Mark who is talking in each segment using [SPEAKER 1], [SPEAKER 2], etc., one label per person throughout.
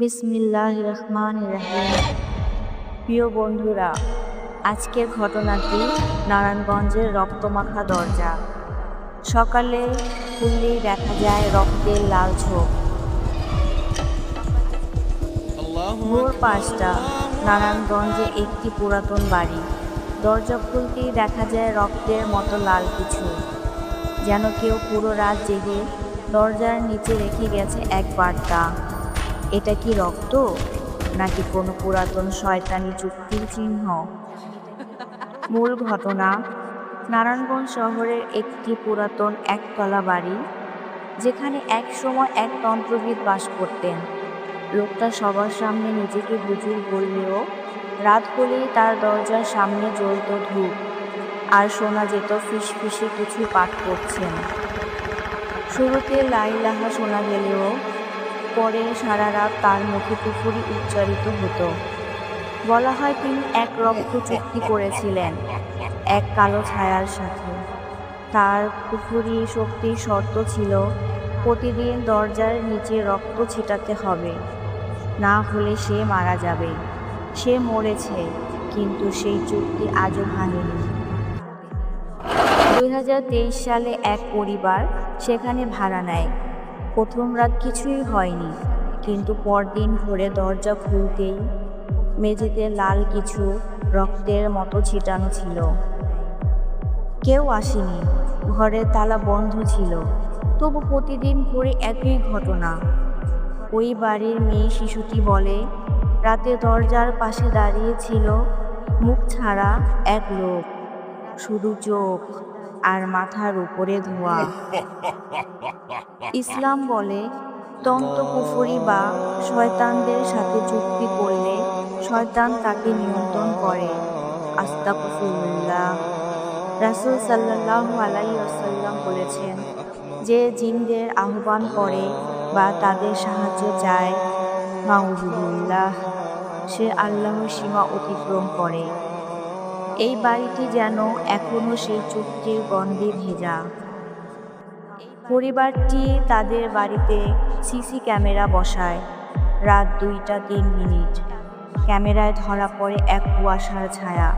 [SPEAKER 1] বিসমিল্লাহ রহমান রাহিম। প্রিয় বন্ধুরা আজকের ঘটনাটি নারায়ণগঞ্জের রক্তমাখা দরজা। সকালে খুললেই দেখা যায় রক্তের লাল ছোপ ভোর পাঁচটা নারায়ণগঞ্জে একটি পুরাতন বাড়ি। দরজা খুলতেই দেখা যায় রক্তের মতো লাল কিছু। যেন কেউ পুরো রাত জেগে দরজার নিচে রেখে গেছে এক বার্তা। এটা কি রক্ত? নাকি কোনো পুরাতন শয়তানি চুক্তির চিহ্ন? মূল ঘটনা, নারায়ণগঞ্জ শহরের একটি পুরাতন একতলা বাড়ি, যেখানে এক সময় এক তন্ত্রবিদ বাস করতেন। লোকটা সবার সামনে নিজেকে হুজুর বললেও রাত হলেই তার দরজার সামনে জ্বলত ধূপ, আর শোনা যেত ফিসফিসে কিছু পাঠ করছেন। শুরুতে লাইলাহা শোনা গেলেও পরে সারা রাত তার মুখে কুফুরি উচ্চারিত হতো। বলা হয় তিনি এক রক্ত চুক্তি করেছিলেন, এক কালো ছায়ার সাথে। তার কুফুরি শক্তির শর্ত ছিল, প্রতিদিন দরজার নিচে রক্ত ছিটাতে হবে। না হলে সে মারা যাবে। সে মরেছে, কিন্তু সেই চুক্তি আজও ভাঙেনি। দুই সালে এক পরিবার সেখানে ভাড়া নেয়। প্রথম রাত কিছুই হয়নি, কিন্তু পরদিন ভোরে দরজা খুলতেই মেঝেতে লাল কিছু রক্তের মতো ছিটানো ছিল। কেউ আসেনি, ঘরের তালা বন্ধ ছিল। তবু প্রতিদিন ভোরে একই ঘটনা। ওই বাড়ির মেয়ে শিশুটি বলে, রাতে দরজার পাশে দাঁড়িয়েছিল মুখ ছাড়া এক লোক, শুধু চোখ আর মাথার উপরে ধোয়া। ইসলাম বলে, তন্ত কুফরি বা শয়তানদের সাথে চুক্তি করলে শয়তান তাকে নিয়ন্ত্রণ করে। আস্তাকুফুল্লাহ রাসুল সাল্লাহ আলাই আসাল্লাম বলেছেন যে জিনদের আহ্বান করে বা তাদের সাহায্য চায় মাউজুবুল্লাহ সে আল্লাহর সীমা অতিক্রম করে। এই বাড়িটি যেন এখনও সেই চুক্তির গন্ধে ভেজা। পরিবারটি তাদের বাড়িতে সিসি ক্যামেরা বসায়। রাত দুইটা তিন মিনিট। ক্যামেরায় ধরা পড়ে এক কুয়াশার ছায়া।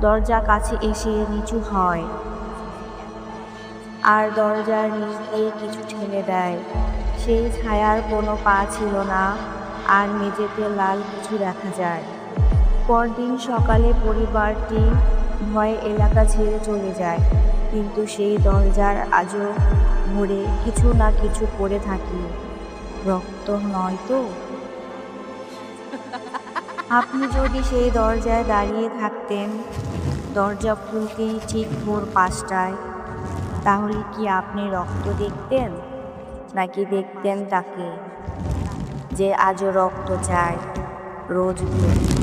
[SPEAKER 1] দরজা কাছে এসে নিচু হয়। আর দরজার নিচ দিয়ে কিছু ঠেলে দেয়। সেই ছায়ার কোনো পা ছিল না, আর মেঝেতে লাল কিছু দেখা যায়। পরদিন সকালে পরিবারটি ভয়ে এলাকা ছেড়ে চলে যায়। কিন্তু সেই দরজার আজও ভরে কিছু না কিছু পড়ে থাকি। রক্ত নয় তো? আপনি যদি সেই দরজায় দাঁড়িয়ে থাকতেন, দরজা খুলতেই ঠিক ভোর পাঁচটায়, তাহলে কি আপনি রক্ত দেখতেন? নাকি দেখতেন তাকে? যে আজও রক্ত চায়, রোজ ভোর